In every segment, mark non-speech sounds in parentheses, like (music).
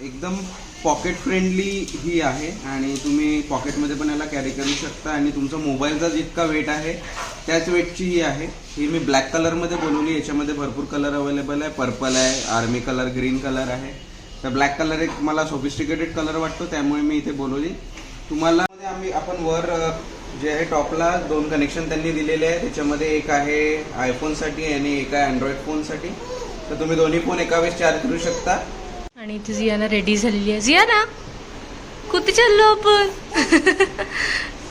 एकदम pocket friendly ही आहे आणि तुम्ही पॉकेटमध्ये पण याला कॅरी करू शकता आणि तुमचा मोबाईलचा जितका वेट आहे त्याच वेटची ही आहे. ही मी ब्लॅक कलरमध्ये बनवली याच्यामध्ये भरपूर कलर अवेलेबल आहे. पर्पल आहे आर्मी कलर ग्रीन कलर आहे. तर ब्लॅक कलर एक मला सोफिस्टिकेटेड कलर वाटतो त्यामुळे मी इथे बोलवली. तुम्हाला आम्ही आपण वर जे आहे टॉपला दोन कनेक्शन त्यांनी दिलेले आहे त्याच्यामध्ये एक आहे आयफोनसाठी आणि एक आहे अँड्रॉइड फोनसाठी तर तुम्ही दोन्ही फोन एका वेळेस चार्ज करू शकता. आणि इथे जियाना रेडी झालेली आहे. जियाना कुठे चाललो आपण?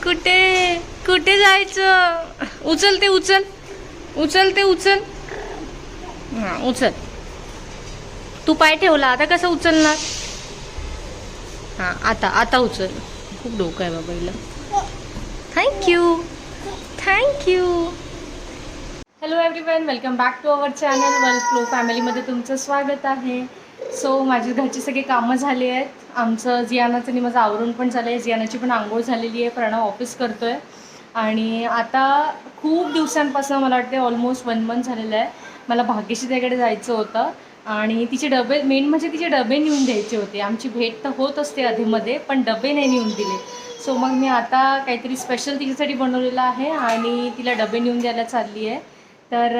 कुठे? कुठे जायचं? उचल ते उचल. उचल ते उचल. हा उचल. तू पाय ठेवला आता कसं उचलणार? हा आता आता उचल. खूप डोकं आहे बाबाईला thank you thank you hello everyone welcome back to our channel world flow फॅमिलीमध्ये तुमचं स्वागत आहे. सो माझी घरची सगळी कामं झाली आहेत. आमचं जियानाचं आणि माझं आवरून पण झालं आहे जियानाची पण आंघोळ झालेली आहे. प्रणव ऑफिस करतो आहे आणि आता खूप दिवसांपासून मला वाटते ऑलमोस्ट वन मंथ झालेलं आहे. मला भाग्यशी त्याकडे जायचं होतं. आणि तिचे डबे मेन म्हणजे तिचे डबे नेऊन द्यायचे होते. आमची भेट तर होत असते आधीमध्ये पण डबे नाही नेऊन दिले. सो मग मी आता काहीतरी स्पेशल तिच्यासाठी बनवलेलं आहे आणि तिला डबे नेऊन द्यायला चालली आहे. तर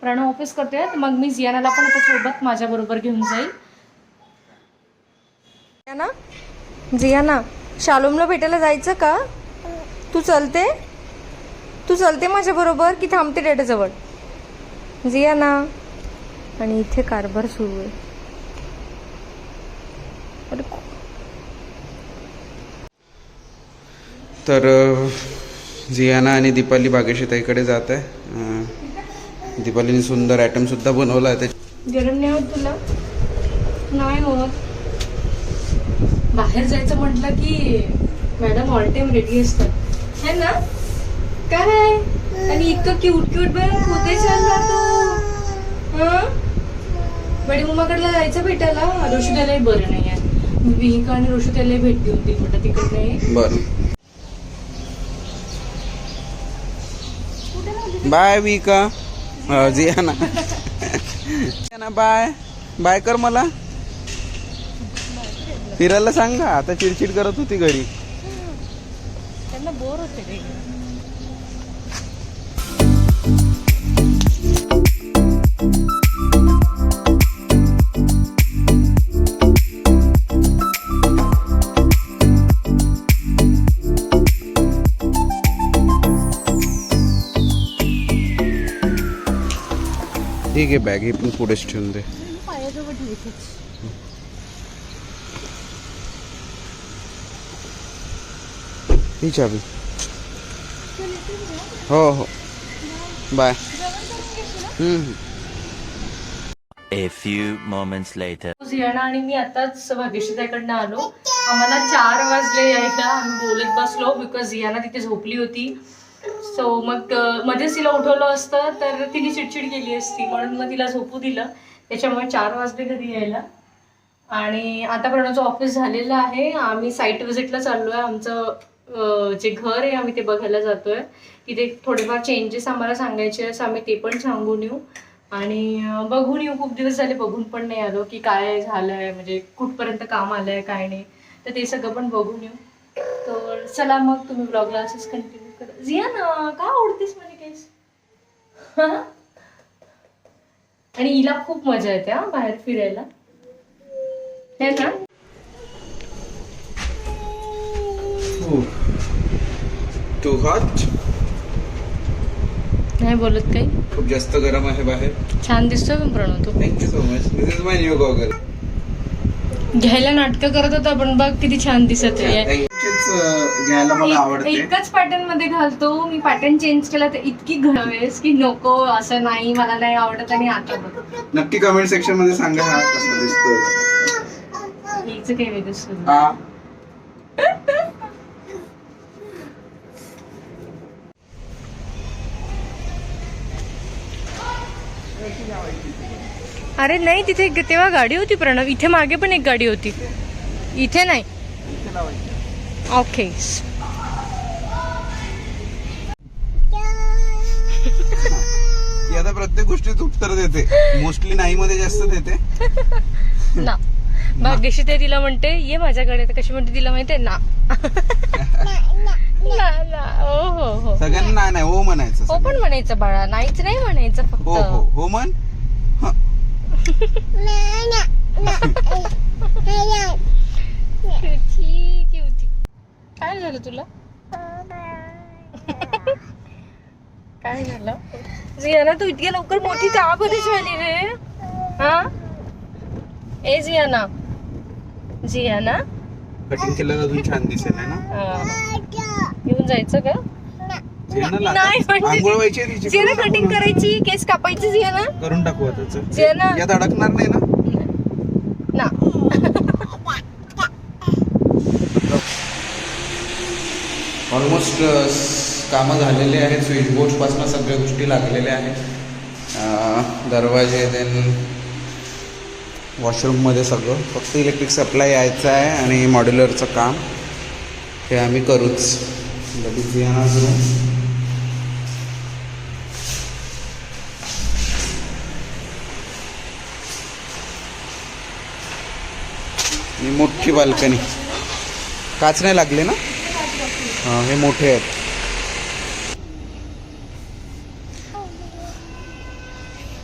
प्रणव ऑफिस करतोय. तर मग मी जियानाला पण आता सोबत माझ्याबरोबर घेऊन जाईल. जियाना? जियाना शालोमला भेटायला जायचं का? तू चलते? तू चलते माझ्याबरोबर की थांबते डेटाजवळ? जियाना आणि इथे कारभार सुरू आहे. तर जियाना आणि दीपाली बागेशताईकडे जात आहे. दीपालीने सुंदर आयटम सुद्धा बनवला आहे. गरम नाही होत तुला? नाही होत. बाहेर जायचं म्हटलं की मॅडम ऑल टाइम रेडी असतात. है ना? काय? आणि इतकं क्यूट क्यूट बघ कुठे चालला तू हं? बडी उमाकडला जायचं भेटायला? ऋषुदालाही बरं नाही आहे विहिका आणि ऋषुदालाही भेट देऊन ती म्हटलं तिकडे नाही बरं. बाय विका अ, जियाना जियाना बाय. बाय कर मला. फिरायला सांग ना आता चिडचिड करत होती घरी. त्यांना बोर होते ठीक आहे बॅग ही पण पुढेच ठेवून दे। ही चाबी। हो हो। बाय हम्म. A few moments later. Ziana आणि मी आताच भाग्यश्रीताईकडनं आलो. आम्हाला चार वाजले यायला. आम्ही बोलत बसलो बिकॉज जियाना तिथे झोपली होती. सो मग मध्येच तिला उठवलं असतं तर तिने चिडचिड केली असती. म्हणून मग तिला झोपू दिलं. त्याच्यामुळे चार वाजले घरी यायला. आणि आता प्रणवचं ऑफिस झालेलं आहे आम्ही साईट व्हिजिटला चाललो आहे आमचं जे घर आहे आम्ही ते बघायला जातो आहे तिथे थोडेफार चेंजेस आम्हाला सांगायचे असं आम्ही ते पण सांगून येऊ. आणि बघून येऊ. खूप दिवस झाले बघून पण नाही आलो की काय झालं आहे म्हणजे कुठपर्यंत काम आलं आहे काय नाही. तर ते सगळं पण बघून येऊ. तर चला मग तुम्ही ब्लॉगला असंच कंटिन्यू जिया ना का आवडतेस माझे केस? आणि हिला खूप मजा येते हा बाहेर फिरायला. है ना? टू हॉट नाही बोलत काही. खूप जास्त गरम आहे बाहेर. छान दिसतोय पण प्रणव तू. Thank you so much this is my new goggle घ्यायला नाटकं करत होता पण बघ किती छान दिसत आहे. घ्यायला मला आवडते. एकच पॅटर्नमध्ये घालतो मी पॅटर्न चेंज केला तर इतकी घावेस की नको असं नाही मला नाही आवडत आणि आता नक्की कमेंट सेक्शनमध्ये सांगा हा कसा दिसतोय. हिचं काही वेगळं अरे नाही तिथे तेव्हा गाडी होती प्रणव. इथे मागे पण एक गाडी होती. इथे नाही. ओके आता प्रत्येक गोष्टीत उत्तर देते. मोस्टली नाही मध्ये जास्त देते. ना. भाग्यशी ते तिला म्हणते ये माझ्याकडे. तर कशी म्हणते तिला माहितीये? ना. ना ना. हो हो हो. सगळ्यांना नाही नाही हो म्हणायचं हो पण म्हणायचं बाळा. नाहीच नाही म्हणायचं हो हो. फक्त. हो म्हण. क्युटी क्युटी (laughs) काय झालं तुला? काय झालं? जियाना तू इतक्या लवकर मोठी का बरी झाली रे? हा? ए जियाना जियाना कटिंग केलेलं अजून छान दिसेल ना? हा. येऊन जायचं का? नाही आंघोळ व्हायची आहे तिची. जियाना करून कटिंग टाकू ना. करायची केस कापायची जियाना करून टाकू आता चल. यात अडकणार नाही ना? ना. (laughs) ऑलमोस्ट कामं झालेले आहेत स्विच बोर्ड्सपासून सगळ्या गोष्टी लागलेल्या आहेत. अं, दरवाजे देन वॉशरूममध्ये सगळं. फक्त इलेक्ट्रिक सप्लाय यायचं आहे आणि मॉड्युलरचं काम. हे आम्ही करूच. जियानाज रूम आणि मोठी बाल्कनी. काच नाही लागले ना? हा हे मोठे आहेत.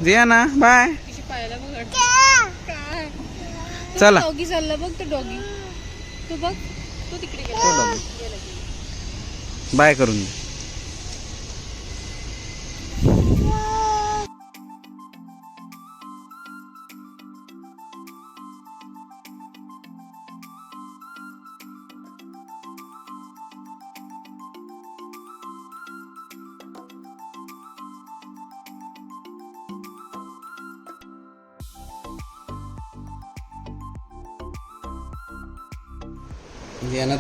जिया ना बाय. पायाला बघ चला. डॉगी चालला बघ तो डॉगी तो बघ. तो तिकडे गेला. बाय करून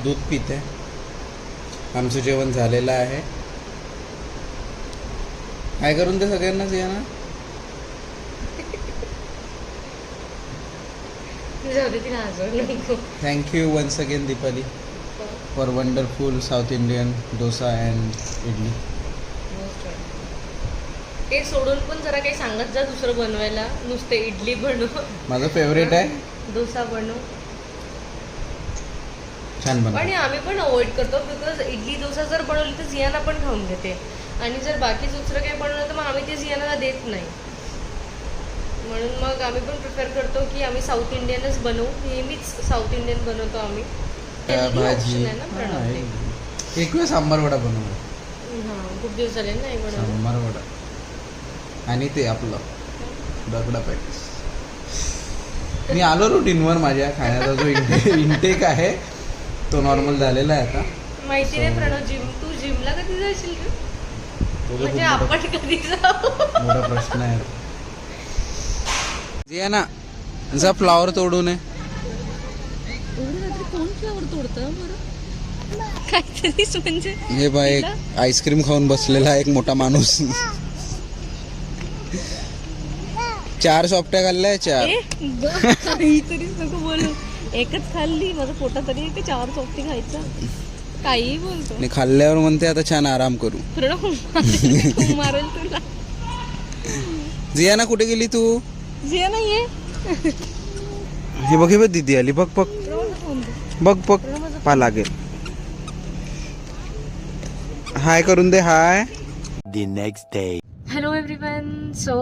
दूध पिते. आमचं जेवण झालेलं आहे. काय करून दे सगळ्यांना जियाना जाऊ दे तिला हसवू नको. Thank you once again Deepali for wonderful south Indian dosa and idli ते सोडून पण जरा काही सांगत जा दुसरं बनवायला. नुसते इडली बनव. माझं फेवरेट आहे. डोसा बनव. छान बनव आणि आम्ही पण अवॉइड करतो बिकॉज इडली डोसा जर बनवली तर जियाना पण खाऊन घेते. आणि जर बाकी दुसरं काही बनवलं तर मग आम्ही ते जियानाला देत नाही. म्हणून मग आम्ही पण प्रिफर करतो की आम्ही साऊथ इंडियनच बनवू. नेहमीच साऊथ इंडियन बनवतो आम्ही. भाजी ना एक- एक वेळ सांबार वडा बनवला हा खूप दिवस झाले नाही बनवलं सांबार वडा. आणि ते आपलं दगडा पॅटीस. मी आलो रुटीनवर माझ्या खाण्याचा जो (laughs) इंटेक आहे. तो नॉर्मल झालेला आहे आता. माहिती नाही प्रणव जिम तू जिमला कधी जाशील रे तो जो खूप म्हणजे मोठा आपण कधी जाऊ? मोठा प्रश्न आहे जिया ना जा फ्लावर तोडू नये कोण फ्लावर तोडतं बरं? काहीतरीच म्हणजे हे बा एक आईस्क्रीम खाऊन बसलेला एक मोठा माणूस. चार सोपट्या खाल्ल्या चार. ए, ब- काहीतरीच नको बोलू. एकच खाल्ली माझं पोटा तरी ते चार चौथी खायचं. काहीही बोलतो. आणि खाल्ल्यावर म्हणते आता छान आराम करू. मारेल तुला. जियाना कुठे गेली तू? जे नाहीये. हे बघ हे बघ दिदी आली. बघ बघ. बघ बघ. पा लागेल. हाय करून दे hi. The next day. Hello everyone so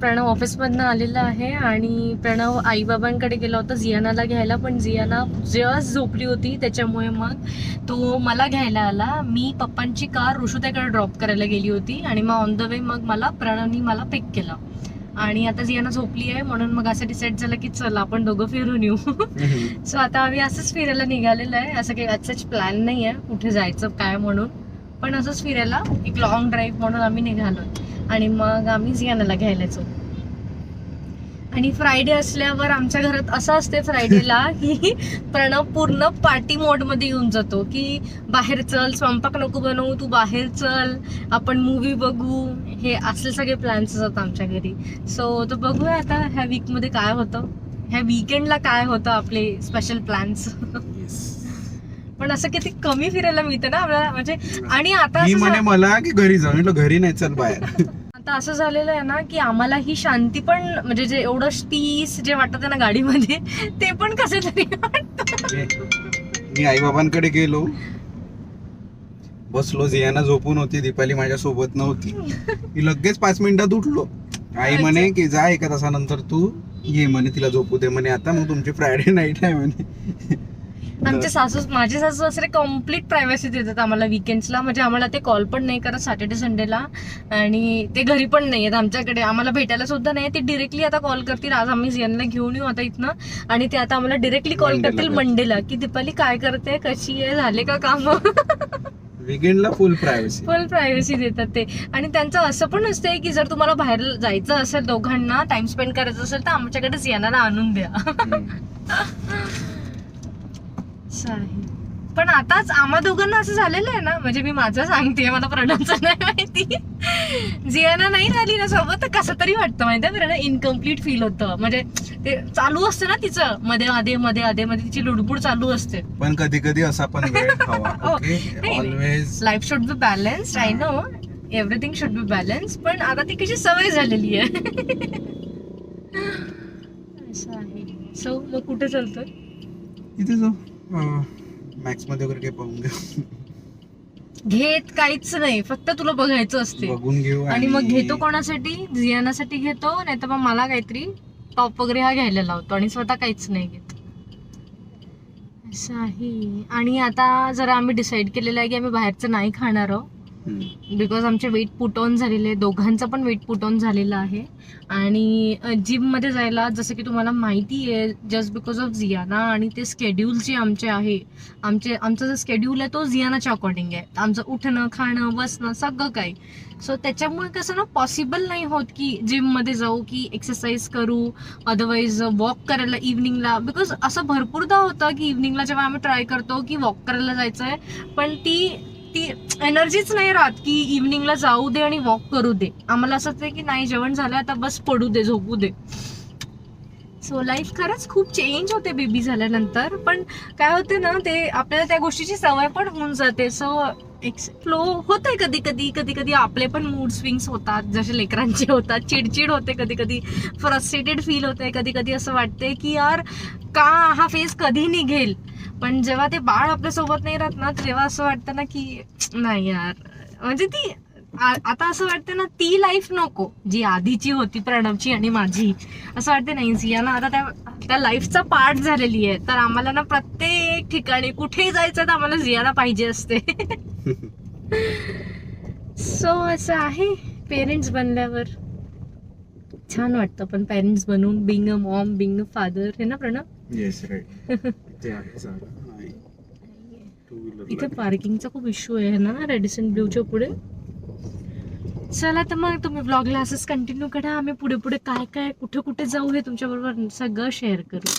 Pranav ऑफिसमधनं आलेला आहे आणि प्रणव आईबाबांकडे गेला होता. जियानाला घ्यायला पण जियाना जस्ट झोपली होती. त्याच्यामुळे मग तो मला घ्यायला आला. मी पप्पांची कार ऋषुताकडे ड्रॉप करायला गेली होती आणि मग ऑन द वे मग मला प्रणवनी मला पिक केलं. आणि आता जियाना झोपली आहे. म्हणून मग असं डिसाईड झालं की चला आपण दोघं फिरून येऊ. सो (laughs) आता आम्ही असंच फिरायला निघालेलं आहे. असं काही आजच प्लॅन नाही आहे कुठे जायचं काय म्हणून. पण असंच फिरायला एक लॉंग ड्राईव्ह म्हणून आम्ही निघालो. आणि मग आम्ही जियानाला घ्यायला जाऊ. आणि फ्रायडे असल्यावर आमच्या घरात असं असते फ्रायडेला (laughs) की प्रणव पूर्ण पार्टी मोडमध्ये येऊन जातो की बाहेर चल स्वयंपाक नको बनवू तू बाहेर चल आपण मूवी बघू. हे असले सगळे प्लॅन्स असतात आमच्या घरी. सो तो बघूया आता ह्या वीकमध्ये काय होतं. ह्या विकेंडला काय होतं आपले स्पेशल प्लॅन्स (laughs) पण असं किती कमी फिरायला मिळतं ना आपल्याला म्हणजे आणि आता असं म्हणे मला की घरी जाऊ. म्हटलं घरी नाही चल बाहेर. (laughs) आता असं झालेलं आहे ना की आम्हाला ही शांती पण म्हणजे जे एवढं पीस जे वाटत ना गाडीमध्ये (laughs) ते पण कसे तरी वाटतं. मी आई बाबांकडे गेलो. बसलो जियाना झोपून होती दीपाली माझ्या सोबत नव्हती. मी लगेच पाच मिनिटात उठलो. आई म्हणे की जा एका तासानंतर तू ये म्हणे तिला झोपू दे म्हणे आता मग तुमची फ्रायडे नाईट आहे म्हणे. आमचे सासू माझे सासू सासरे कंप्लीट प्रायव्हसी देतात आम्हाला विकेंड्सला म्हणजे आम्हाला ते कॉल पण नाही करत सॅटर्डे संडेला आणि ते घरी पण नाही आहेत आमच्याकडे. आम्हाला भेटायला सुद्धा नाही. ते डिरेक्टली आता कॉल करतील. आज आम्ही जियांना घेऊन येऊ आता इथनं. आणि ते आता आम्हाला डिरेक्टली कॉल करतील. मंडेला की दीपाली काय करते? कशी आहे? झाले का काम? विकेंडला फुल प्रायव्हसी फुल प्रायव्हसी देतात ते. आणि त्यांचं असं पण असतंय की जर तुम्हाला बाहेर जायचं असेल दोघांना टाइम स्पेंड करायचं असेल तर आमच्याकडेच येणार आणून द्या. असं आहे. पण आताच आम्हा दोघांना असं झालेलं आहे ना म्हणजे मी माझं सांगते मला प्रणवचं नाही माहिती. जियाना नाही राहिली ना सोबत तर कसं तरी वाटतं माहिती आहे प्रणव इनकम्प्लीट फील होतं. म्हणजे ते चालू असतं ना तिचं मध्ये मध्ये मध्ये आधे मध्ये तिची लुडबुड चालू असते. पण कधी कधी असा पण (laughs) हो. Life should be balance I know everything should be balance पण आता ती कशी सवय झालेली आहे. (laughs) असं आहे. सो मग कुठे चालतोय? इथे जाऊ. मॅक्समध्ये वगैरे काही पाहून घेऊ घेत काहीच नाही. फक्त तुला बघायचं असते. बघून घेऊ आणि मग घेतो कोणासाठी? जियानासाठी घेतो नाही तर मग मला काहीतरी टॉप वगैरे हा घ्यायला लावतो आणि स्वतः काहीच नाही घेत. असं आहे. आणि आता जरा आम्ही डिसाईड केलेलं आहे की आम्ही बाहेरचं नाही खाणार आहोत. बिकॉज आमचे वेट पुट ऑन झालेले आहे दोघांचं पण वेट पुट ऑन झालेलं आहे. आणि जिममध्ये जायला जसं की तुम्हाला माहिती आहे जस्ट बिकॉज ऑफ झियाना आणि ते स्केड्यूल जे आमचे आहे आमचे आमचा जो स्केड्यूल आहे तो झियानाच्या अकॉर्डिंग आहे. आमचं उठणं खाणं बसणं सगळं काही. सो त्याच्यामुळे कसं ना पॉसिबल नाही होत की जिममध्ये जाऊ की एक्सरसाइज करू अदरवाईज वॉक करायला इव्हनिंगला बिकॉज असं भरपूरदा होतं की इव्हनिंगला जेव्हा आम्ही ट्राय करतो की वॉक करायला जायचं आहे पण ती ती एनर्जीच नाही राहत की इव्हनिंगला जाऊ दे आणि वॉक करू दे. आम्हाला असं की नाही जेवण झालं आता बस पडू दे झोपू दे. सो लाईफ खरंच खूप चेंज होते बेबी झाल्यानंतर. पण काय होते ना ते आपल्याला त्या गोष्टीची सवय पण होऊन जाते. सो एक फ्लो आहे कधी कधी कधी कधी आपले पण मूड स्विंग्स होतात. जसे लेकरांचे होतात चिडचिड होते कधी कधी. फ्रस्ट्रेटेड फील होते कधी कधी असं वाटते की यार का हा फेस कधी निघेल? पण जेव्हा ते बाळ आपल्यासोबत नाही राहत ना तेव्हा असं वाटतं ना की नाही यार. म्हणजे ती आता असं वाटतं ना ती लाईफ नको. जी आधीची होती प्रणवची आणि माझी. असं वाटते नाही जियाना आता त्या त्या लाईफचा पार्ट झालेली आहे. तर आम्हाला ना प्रत्येक ठिकाणी कुठेही जायचं तर आम्हाला जियाना पाहिजे असते. (laughs) सो असं आहे पेरेंट्स बनल्यावर. छान वाटतं पण पेरेंट्स बनून being a mom being a father हे ना प्रणव? येस राईट इथे. पार्किंगचा खूप इश्यू आहे ना? रेडिसन ब्ल्यूच्या पुढे. चला तर मग तुम्ही ब्लॉगला असंच कंटिन्यू करा. आम्ही पुढे पुढे काय काय कुठे कुठे जाऊ हे तुमच्या बरोबर सगळं शेअर करू.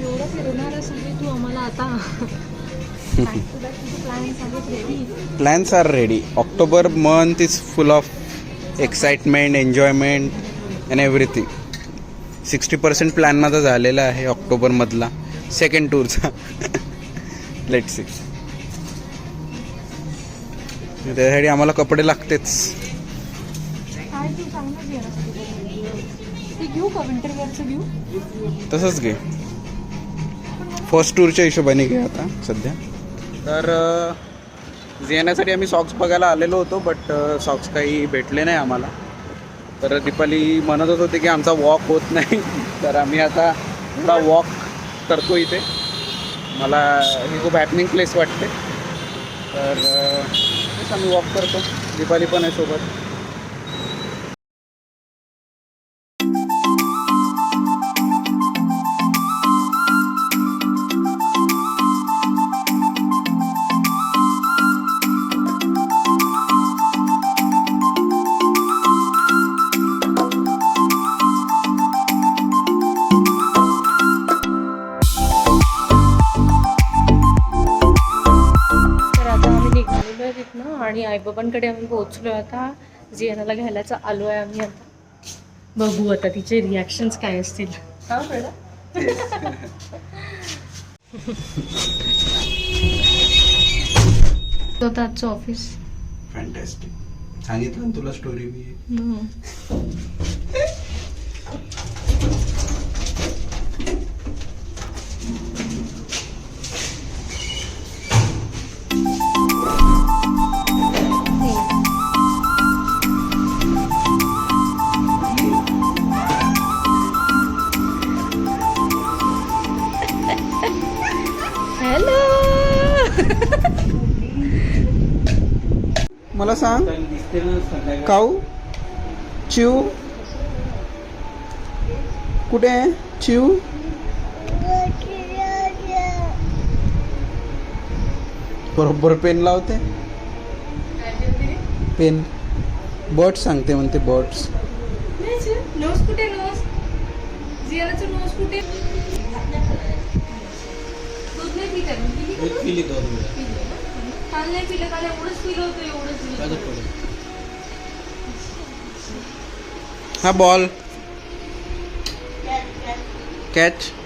एवढं फिरणार आहे तू आम्हाला आता plans are ready. October month is full of excitement enjoyment and everything. Sixty percent plan माझा झालेला आहे ऑक्टोबरमधला सेकंड टूरचा लेट सिक्स त्यासाठी आम्हाला कपडे लागतेच. तसंच घे. फर्स्ट टूरच्या हिशोबाने घे आता सध्या. तर येण्यासाठी आम्ही सॉक्स बघायला आलेलो होतो बट सॉक्स काही भेटले नाही आम्हाला. तर दीपाली होत होते की आमचा वॉक होत नाही. (laughs) तर आम्ही आता थोडा वॉक करतो इथे. मला ही खूप हॅपनिंग प्लेस वाटते. तर आम्ही वॉक करतो. दीपाली पण आहे सोबत. पोहोचलो आता जियानाला घ्यायलाच आलो आहे आम्ही आता. बघू आता तिचे रिॲक्शन्स काय असतील. हा आजचं ऑफिस फॅन्टॅस्टिक सांगितलं ना तुला स्टोरी मी? मला सांग. काऊ? चिव कुठे आहे? चिव बरोबर पेन लावते. पेन. बर्ड्स सांगते म्हणते बर्ड्स. नोस कुठे काल नाही पिलं काल एवढंच पिलं होतं एवढंच पिलं माझं होतं. पडेल हा बॉल कॅच (laughs)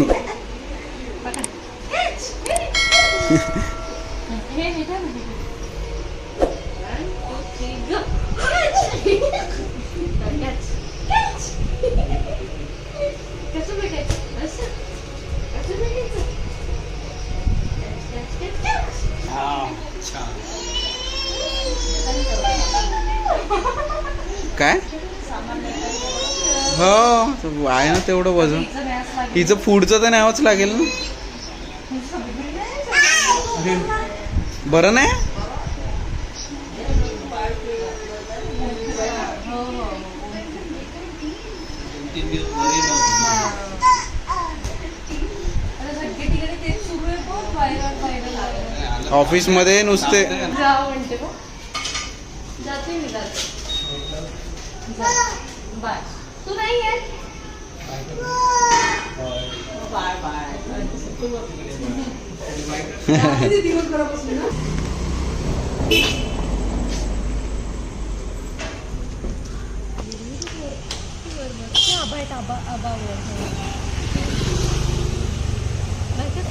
(laughs) (laughs) काय? हो. आहे ना तेवढं वजन. हिचं फूडचं तर न्यावंच लागेल ना. बरं नाही? ऑफिसमध्ये नुसते बाय तू नाही येत? Bye bye? (laughs) आबा आबा, आबावर. नाही का?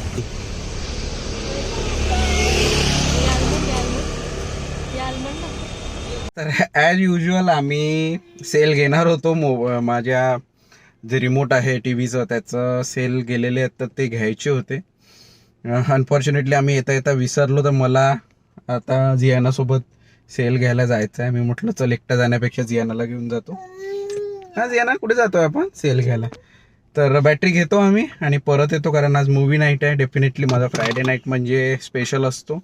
तर ॲज युजल आम्ही सेल घेणार होतो मो माझ्या जे रिमोट आहे टी व्हीचं त्याचं सेल गेलेले आहेत तर ते घ्यायचे होते. अनफॉर्च्युनेटली आम्ही येता येता विसरलो तर मला आता जियानासोबत सेल घ्यायला जायचं आहे मी म्हटलं चल एकटा जाण्यापेक्षा जियानाला घेऊन जातो. हा जियाना कुठे जातोय आपण? सेल घ्यायला. तर बॅटरी घेतो आम्ही आणि परत येतो कारण आज मूवी नाईट आहे. डेफिनेटली माझा फ्रायडे नाईट म्हणजे स्पेशल असतो.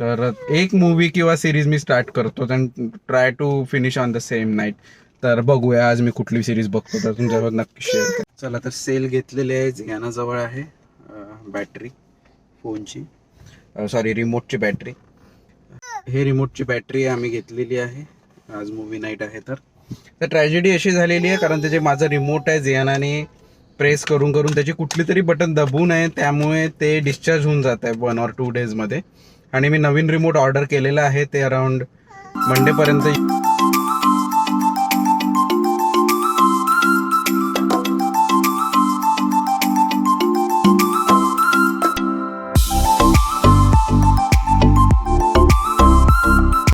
तर एक मूवी किंवा सिरीज मी स्टार्ट करतो and try to finish on the same night तर बघूया आज मी कुठली सिरीज बघतो तर तुमच्यासोबत नक्की शेअर कर. चला तर सेल घेतलेले आहे जियानाजवळ आहे बॅटरी फोनची सॉरी रिमोटची बॅटरी हे रिमोटची बॅटरी आम्ही घेतलेली आहे. आज मूवी नाईट आहे तर. तर ट्रॅजेडी अशी झालेली आहे कारण त्याचे माझं रिमोट आहे जियानाने प्रेस करून करून त्याची कुठली तरी बटन दबू नये त्यामुळे ते डिस्चार्ज होऊन जात आहे वन ऑर टू डेजमध्ये आणि मी नवीन रिमोट ऑर्डर केलेलं आहे ते अराउंड मंडेपर्यंत